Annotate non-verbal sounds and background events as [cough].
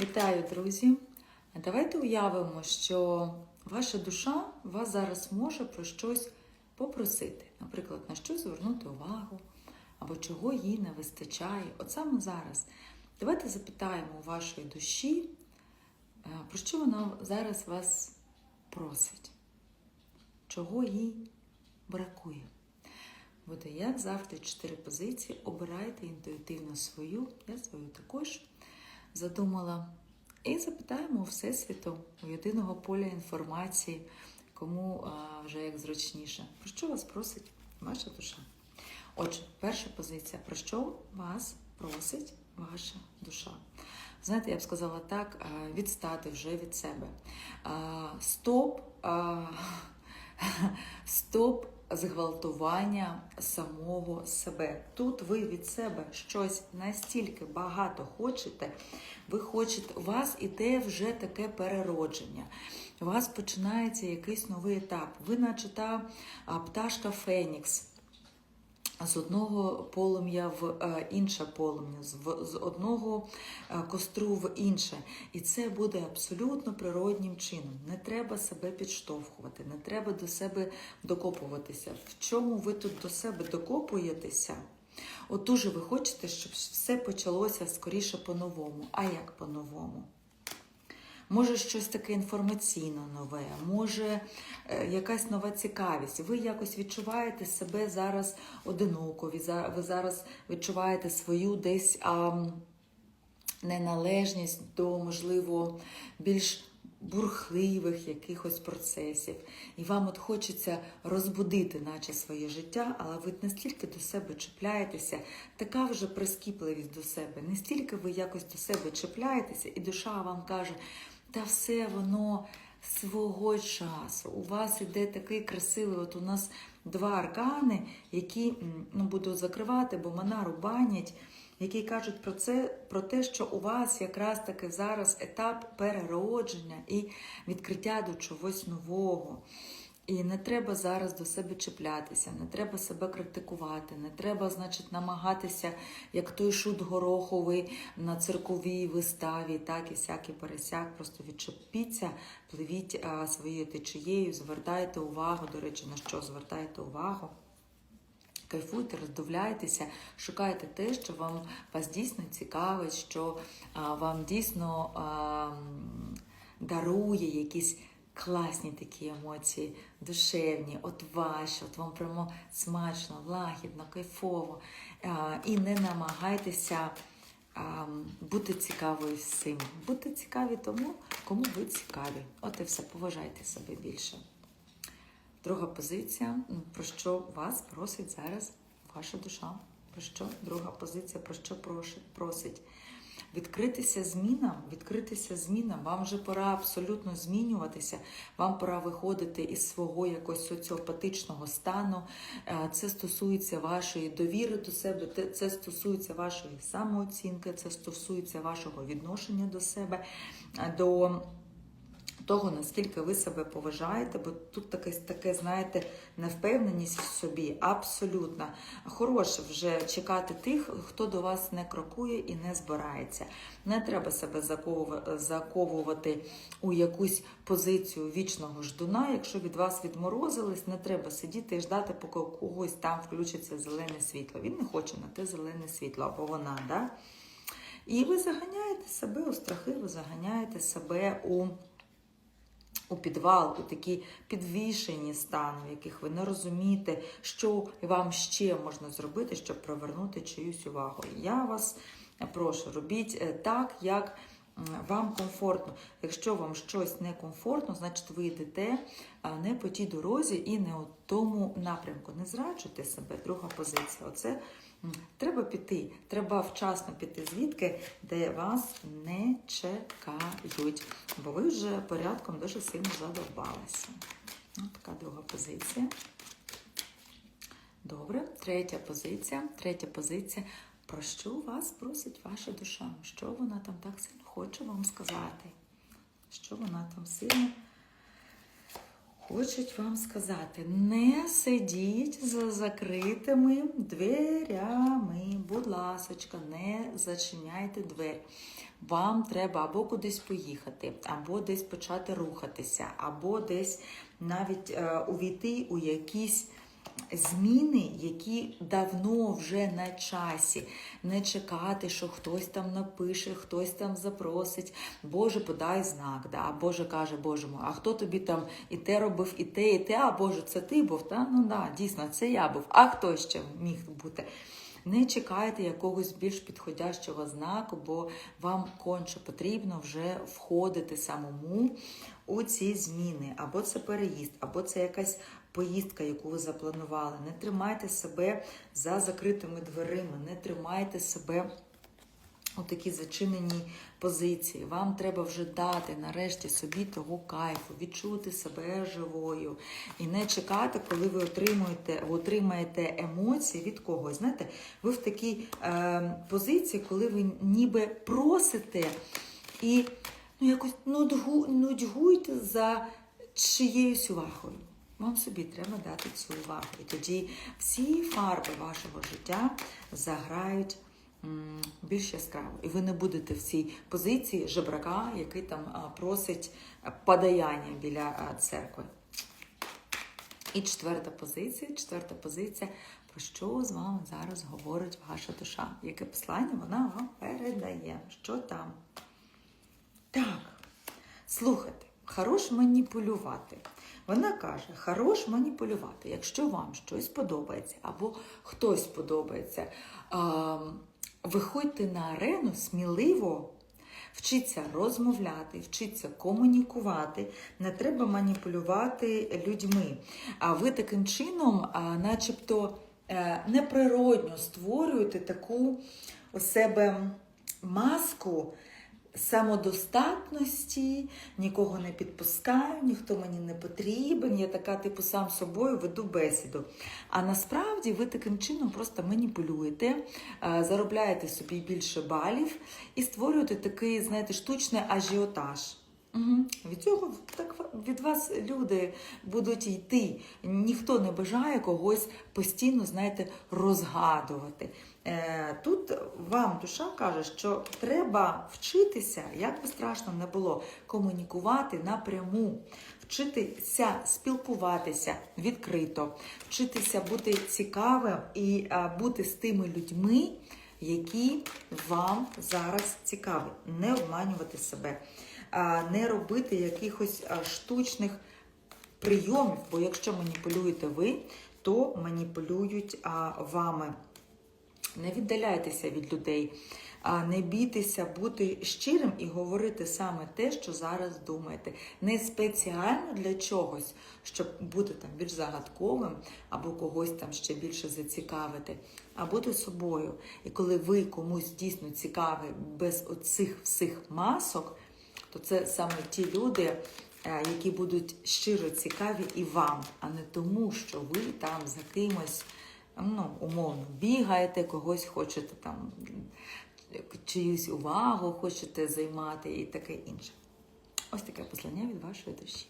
Вітаю, друзі! Давайте уявимо, що ваша душа вас зараз може про щось попросити. Наприклад, на щось звернути увагу або чого їй не вистачає. От саме зараз. Давайте запитаємо у вашої душі, е, про що вона зараз вас просить, чого їй бракує. Буде, як завжди, чотири позиції. Обирайте інтуїтивно свою, я свою також задумала. І запитаємо у Всесвіту, у єдиного поля інформації, кому а, вже як зручніше. Про що вас просить ваша душа? Отже, перша позиція. Про що вас просить ваша душа? Знаєте, я б сказала так, відстати вже від себе. А, Стоп. а, [laughs] Стоп зґвалтування самого себе. Тут ви від себе щось настільки багато хочете, ви хочете, у вас іде вже таке переродження. У вас починається якийсь новий етап. Ви, наче та пташка Фенікс. З одного полум'я в е, інше полум'я, з, одного е, костру в інше. І це буде абсолютно природнім чином. Не треба себе підштовхувати, не треба до себе докопуватися. В чому ви тут до себе докопуєтеся? От дуже ви хочете, щоб все почалося скоріше по-новому. А як по-новому? Може, щось таке інформаційно нове, може е, якась нова цікавість. Ви якось відчуваєте себе зараз одиноко, ви зараз відчуваєте свою десь а, неналежність до, можливо, більш бурхливих якихось процесів. І вам от хочеться розбудити, наче своє життя, але ви настільки до себе чіпляєтеся, така вже прискіпливість до себе, настільки ви якось до себе чіпляєтеся, і душа вам каже, та все воно свого часу. У вас іде такий красивий, от у нас два аркани, які ну, буду закривати, бо манару банять, які кажуть про це, про те, що у вас якраз таки зараз етап переродження і відкриття до чогось нового. І не треба зараз до себе чіплятися, не треба себе критикувати, не треба, значить, намагатися, як той шут гороховий на цирковій виставі, так і всякий пересяк. Просто відчепіться, пливіть а, своєю течією, звертайте увагу. До речі, на що звертайте увагу. Кайфуйте, роздивляйтеся, шукайте те, що вам вас дійсно цікавить, що а, вам дійсно а, дарує якісь класні такі емоції, душевні, от ваші, от вам прямо смачно, лагідно, кайфово. І не намагайтеся бути цікавою всім. Будьте цікаві тому, кому ви цікаві. От і все, поважайте себе більше. Друга позиція, про що вас просить зараз ваша душа. Про що? Друга позиція, про що просить? Відкритися змінам, відкритися змінам. Вам вже пора абсолютно змінюватися. Вам пора виходити із свого якогось соціопатичного стану. Е, Це стосується вашої довіри до себе, це стосується вашої самооцінки, це стосується вашого відношення до себе, е, до того, наскільки ви себе поважаєте, бо тут таке, таке знаєте, невпевненість в собі, абсолютно. Хороше вже чекати тих, хто до вас не крокує і не збирається. Не треба себе заковувати у якусь позицію вічного ждуна. Якщо від вас відморозились, не треба сидіти і ждати, поки у когось там включиться зелене світло. Він не хоче на те зелене світло, або вона, да? І ви заганяєте себе у страхи, ви заганяєте себе у у підвал, у такі підвішені стани, в яких ви не розумієте, що вам ще можна зробити, щоб привернути чиюсь увагу. Я вас прошу, робіть е, так, як вам комфортно. Якщо вам щось некомфортно, значить ви йдете не по тій дорозі і не у тому напрямку. Не зраджуйте себе. Друга позиція. Оце треба піти. Треба вчасно піти звідки, де вас не чекають. Бо ви вже порядком дуже сильно задовбалися. Ось така друга позиція. Добре, третя позиція. Третя позиція. Про що вас просить ваша душа? Що вона там так сильно хоче вам сказати? Що вона там сильно хочуть вам сказати: не сидіть за закритими дверями. Будь ласочка, не зачиняйте двері. Вам треба або кудись поїхати, або десь почати рухатися, або десь навіть е, увійти у якісь зміни, які давно вже на часі. Не чекати, що хтось там напише, хтось там запросить. Боже, подай знак. Да? Боже каже, Боже мой, а хто тобі там і те робив, і те, і те, а Боже, це ти був? Та? Ну да, дійсно, це я був. А хто ще міг бути? Не чекайте якогось більш підходящого знаку, бо вам конче потрібно вже входити самому у ці зміни. Або це переїзд, або це якась поїздка, яку ви запланували. Не тримайте себе за закритими дверима, не тримайте себе у такій зачиненій позиції. Вам треба вже дати нарешті собі того кайфу, відчути себе живою і не чекати, коли ви отримуєте, отримаєте емоції від когось. Знаєте, ви в такій е, позиції, коли ви ніби просите і ну, якось нудгу, нудьгуєте за чиєюсь увагою. Вам собі треба дати цю увагу. І тоді всі фарби вашого життя заграють більш яскраво. І ви не будете в цій позиції жебрака, який там просить подаяння біля церкви. І четверта позиція. Четверта позиція. Про що з вами зараз говорить ваша душа? Яке послання вона вам передає? Що там? Так, слухайте, хорош маніпулювати. Вона каже, хорош маніпулювати. Якщо вам щось подобається або хтось подобається, виходьте на арену сміливо, вчіться розмовляти, вчіться комунікувати, не треба маніпулювати людьми. А ви таким чином, начебто, е, неприродньо створюєте таку у себе маску самодостатності, нікого не підпускаю, ніхто мені не потрібен. Я така, типу, сам собою веду бесіду. А насправді ви таким чином просто маніпулюєте, е, заробляєте собі більше балів і створюєте такий, знаєте, штучний ажіотаж. Угу. Від цього так від вас люди будуть йти. Ніхто не бажає когось постійно, знаєте, розгадувати. Е, Тут вам душа каже, що треба вчитися, як би страшно не було, комунікувати напряму, вчитися спілкуватися відкрито, вчитися бути цікавим і а, бути з тими людьми, які вам зараз цікаві, не обманювати себе не робити якихось штучних прийомів, бо якщо маніпулюєте ви, то маніпулюють вами. Не віддаляйтеся від людей, не бійтеся бути щирим і говорити саме те, що зараз думаєте. Не спеціально для чогось, щоб бути там більш загадковим або когось там ще більше зацікавити, а бути собою. І коли ви комусь дійсно цікаві без оцих всіх масок, то це саме ті люди, е, які будуть щиро цікаві і вам, а не тому, що ви там за кимось, ну, умовно, бігаєте, когось хочете там чиюсь увагу хочете займати і таке інше. Ось таке послання від вашої душі.